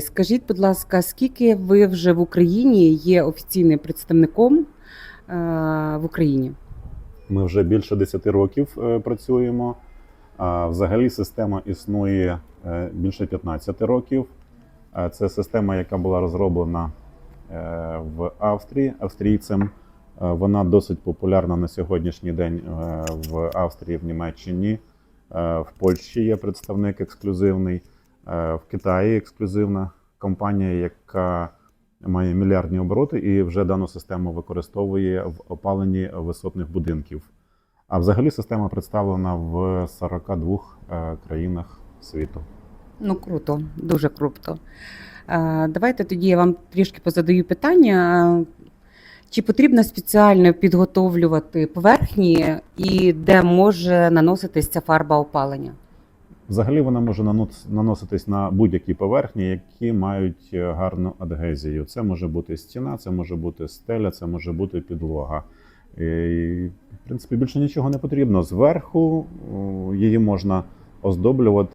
Скажіть, будь ласка, скільки ви вже в Україні є офіційним представником е, в Україні? Ми вже більше 10 років е, працюємо. Взагалі система існує е, більше 15 років. Це система, яка була розроблена в Австрії австрійцем. Вона досить популярна на сьогоднішній день в Австрії, в Німеччині. В Польщі є представник ексклюзивний, в Китаї ексклюзивна компанія, яка має мільярдні обороти і вже дану систему використовує в опаленні висотних будинків. А взагалі система представлена в 42 е, країнах світу. Ну, круто, дуже круто. Е, Давайте тоді я вам трішки позадаю питання. Чи потрібно спеціально підготовлювати поверхні і де може наноситись ця фарба опалення? Взагалі вона може наноситись на будь-які поверхні, які мають е, гарну адгезію. Це може бути стіна, це може бути стеля, це може бути підлога. І, в принципі, більше нічого не потрібно. Зверху її можна оздоблювати